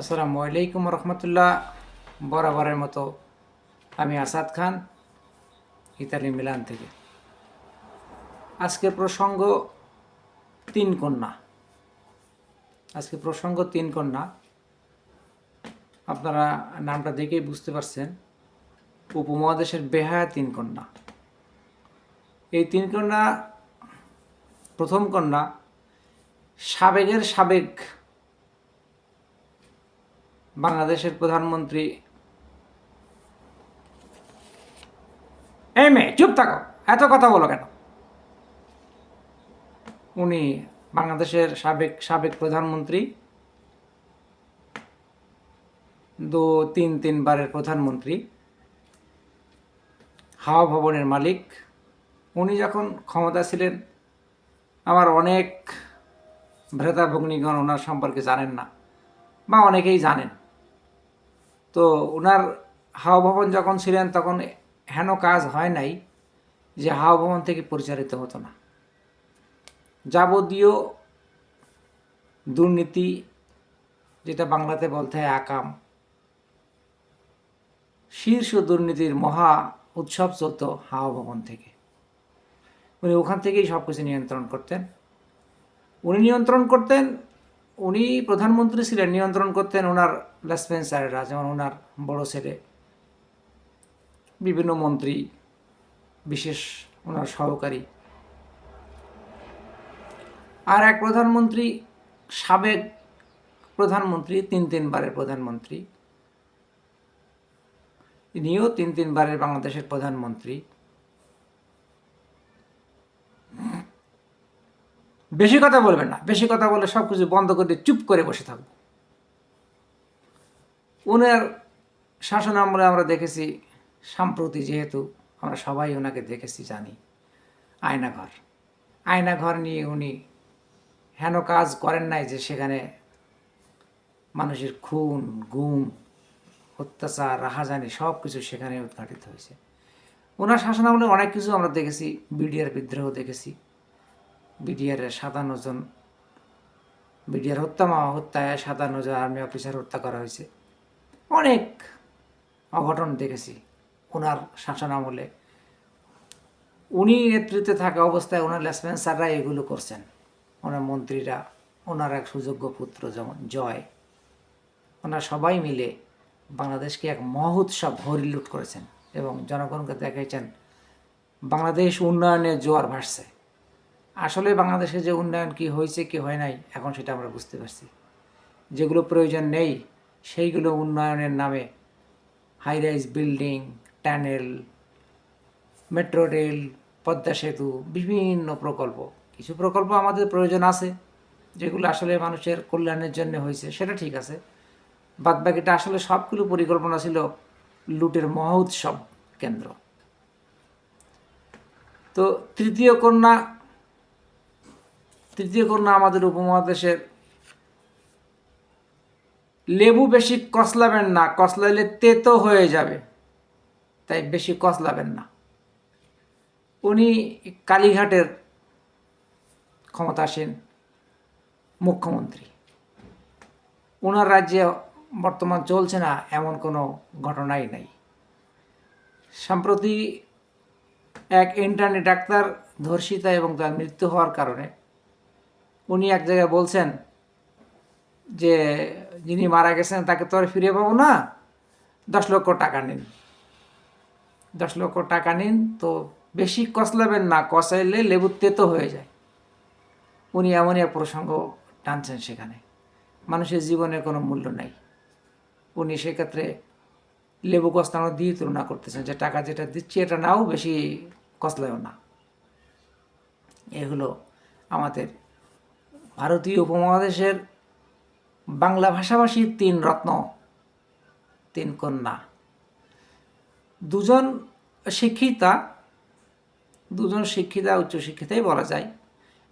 আসসালামু আলাইকুম রহমতুল্লাহ। বরাবরের মতো আমি আসাদ খান, ইতালি মিলান থেকে। আজকে প্রসঙ্গ তিন কন্যা। আজকে প্রসঙ্গ তিন কন্যা। আপনারা নামটা দেখেই বুঝতে পারছেন, উপমহাদেশের বেহায়া তিন কন্যা। এই তিন কন্যা, প্রথম কন্যা সাবেগের সাবেক বাংলাদেশের প্রধানমন্ত্রী। এই মেয়ে, চুপ থাকো। এত কথা বলো কেন? উনি বাংলাদেশের সাবেক সাবেক প্রধানমন্ত্রী। দু, তিন, তিনবারের প্রধানমন্ত্রী। হাওয়া ভবনের মালিক। উনি যখন ক্ষমতা ছিলেন, আমার অনেক ভ্রেতা ভগ্নিগণ ওনার সম্পর্কে জানেন না, বা অনেকেই জানেন। তো ওনার হাওয়া ভবন যখন ছিলেন, তখন হেন কাজ হয় নাই যে হাওয়া ভবন থেকে পরিচালিত হতো না। যাবতীয় দুর্নীতি যেটা বাংলাতে বলতে হয় আকাম, শীর্ষ দুর্নীতির মহা উৎসব চলত হাওয়া ভবন থেকে। উনি ওখান থেকেই সব কিছু নিয়ন্ত্রণ করতেন। উনি নিয়ন্ত্রণ করতেন উনি প্রধানমন্ত্রী ছিলেন, নিয়ন্ত্রণ করতেন ওনার লেসপেন্সারেরা, যেমন ওনার বড় ছেলে, বিভিন্ন মন্ত্রী, বিশেষ ওনার সহকারী। আর এক প্রধানমন্ত্রী, সাবেক প্রধানমন্ত্রী, তিন তিনবারের প্রধানমন্ত্রী। ইনিও তিন তিনবারের বাংলাদেশের প্রধানমন্ত্রী। বেশি কথা বলবেন না। বেশি কথা বলে সব কিছু বন্ধ করে চুপ করে বসে থাকব। ওনার শাসন আমলে আমরা দেখেছি, সাম্প্রতি যেহেতু আমরা সবাই ওনাকে দেখেছি, জানি, আয়নাঘর। আয়নাঘর নিয়ে উনি হেন কাজ করেন নাই যে সেখানে মানুষের খুন, গুম, অত্যাচার, রাহাজানি সব কিছু সেখানে উদ্ঘাটিত হয়েছে। ওনার শাসন আমলে অনেক কিছু আমরা দেখেছি, বিডিআর বিদ্রোহ দেখেছি। বিডিআরের সাতান্ন জন, বিডিআর হত্যা মা হত্যায় সাতান্ন জন আর্মি অফিসার হত্যা করা হয়েছে। অনেক অঘটন দেখেছি ওনার শাসন আমলে উনি নেতৃত্বে থাকা অবস্থায় ওনার লেসপেন্সাররা এগুলো করছেন। ওনার মন্ত্রীরা, ওনার এক সুযোগ্য পুত্র যেমন জয়, ওনারা সবাই মিলে বাংলাদেশকে এক মহোৎসব হরিলুট করেছেন এবং জনগণকে দেখাইছেন, বাংলাদেশ উন্নয়নের জোয়ার ভাসছে। আসলে বাংলাদেশে যে উন্নয়ন কি হয়েছে, কি হয় নাই, এখন সেটা আমরা বুঝতে পারছি। যেগুলো প্রয়োজন নেই, সেইগুলো উন্নয়নের নামে high rise building tunnel metro rail Padma সেতু, বিভিন্ন প্রকল্প। কিছু প্রকল্প আমাদের প্রয়োজন আছে, যেগুলো আসলে মানুষের কল্যাণের জন্য হয়েছে, সেটা ঠিক আছে। বাদবাকিটা আসলে সবগুলো পরিকল্পনা ছিল লুটের মহা উৎসব কেন্দ্র। তো তৃতীয় কন্যা তৃতীয় কন্যা আমাদের উপমহাদেশের। লেবু বেশি কসলাবেন না, কসলাইলে তেতো হয়ে যাবে। তাই বেশি কসলাবেন না। উনি কালীঘাটের ক্ষমতাসীন মুখ্যমন্ত্রী। ওনার রাজ্যে বর্তমান চলছে না, এমন কোনো ঘটনাই নাই। সম্প্রতি এক ইন্টারনেট ডাক্তার ধর্ষিতা এবং তার মৃত্যু হওয়ার কারণে উনি এক জায়গায় বলছেন যে, যিনি মারা গেছেন, তাকে তো আর ফিরে পাবো না। দশ লক্ষ টাকা নিন। দশ লক্ষ টাকা নিন তো বেশি কসলাবেন না কষাইলে লেবু তেতো হয়ে যায়। উনি এমনই এক প্রসঙ্গ টানছেন সেখানে। মানুষের জীবনের কোনো মূল্য নাই। উনি সেক্ষেত্রে লেবু কষলানো দিয়ে তুলনা করতেছেন যে, টাকা যেটা দিচ্ছি এটা নাও, বেশি কসলায়ও না। এগুলো আমাদের ভারতীয় উপমহাদেশের বাংলা ভাষাভাষীর তিন রত্ন, তিন কন্যা। দুজন শিক্ষিতা দুজন শিক্ষিতা উচ্চশিক্ষিতাই বলা যায়,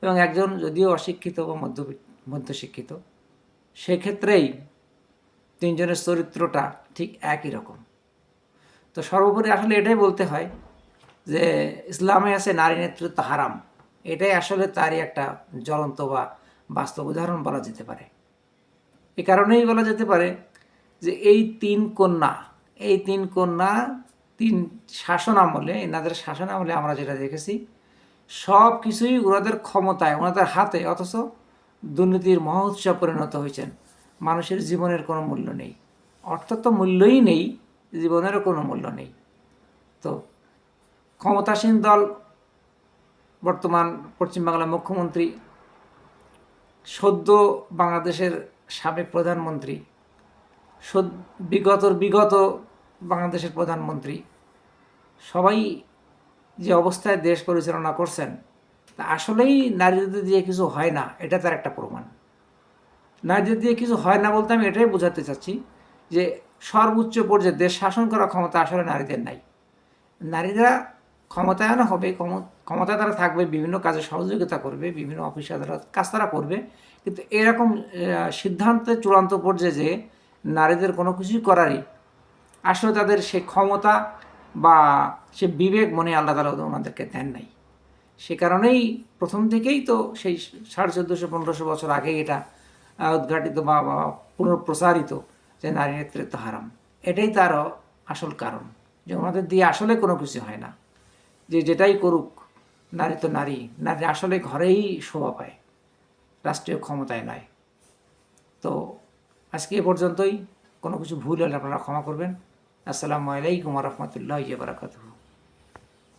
এবং একজন যদিও অশিক্ষিত বা মধ্য মধ্যশিক্ষিত। সেক্ষেত্রেই তিনজনের চরিত্রটা ঠিক একই রকম। তো সর্বোপরি আসলে এটাই বলতে হয় যে, ইসলামে আছে নারী নেতৃত্ব হারাম। এটাই আসলে তারই একটা জ্বলন্ত বা বাস্তব উদাহরণ বলা যেতে পারে। এ কারণেই বলা যেতে পারে যে এই তিন কন্যা, এই তিন কন্যা তিন শাসন আমলে, এনাদের শাসন আমলে আমরা যেটা দেখেছি সব কিছুই ওনাদের ক্ষমতায়, ওনাদের হাতে, অথচ দুর্নীতির মহোৎসব পরিণত হয়েছেন। মানুষের জীবনের কোনো মূল্য নেই। অর্থ তো মূল্যই নেই জীবনেরও কোনো মূল্য নেই। তো ক্ষমতাসীন দল, বর্তমান পশ্চিমবাংলার মুখ্যমন্ত্রী সদ্য বাংলাদেশের সাবেক প্রধানমন্ত্রী বিগত বিগত বাংলাদেশের প্রধানমন্ত্রী, সবাই যে অবস্থায় দেশ পরিচালনা করছেন, তা আসলেই নারীদের দিয়ে কিছু হয় না, এটা তার একটা প্রমাণ। নারীদের দিয়ে কিছু হয় না বলতে আমি এটাই বোঝাতে চাচ্ছি যে সর্বোচ্চ পর্যায়ে দেশ শাসন করার ক্ষমতা আসলে নারীদের নাই। নারীরা ক্ষমতায়ন হবে, ক্ষম- ক্ষমতায় তারা থাকবে, বিভিন্ন কাজে সহযোগিতা করবে, বিভিন্ন অফিস আদালত কাজ তারা করবে। কিন্তু এরকম সিদ্ধান্তে চূড়ান্ত পর্যায়ে যে নারীদের কোনো কিছুই করারই আসলে তাদের সে ক্ষমতা বা সে বিবেক মনে আল্লাহ তালা ওনাদেরকে দেন নাই। সে কারণেই প্রথম থেকেই তো সেই সাড়ে চোদ্দোশো, পনেরোশো বছর আগে এটা উদ্ঘাটিত বা পুনঃপ্রসারিত যে নারী নেতৃত্ব হারাম। এটাই তার আসল কারণ যে ওনাদের দিয়ে আসলে কোনো কিছু হয় না। যে যেটাই করুক, নারী তো নারী। নারী আসলে ঘরেই শোভা পায়, রাষ্ট্রীয় ক্ষমতায় নয়। তো আজকে এ পর্যন্তই। কোনো কিছু ভুল হলে আপনারা ক্ষমা করবেন। আসসালামু আলাইকুম রহমতুল্লাহ বারাকাতুহ।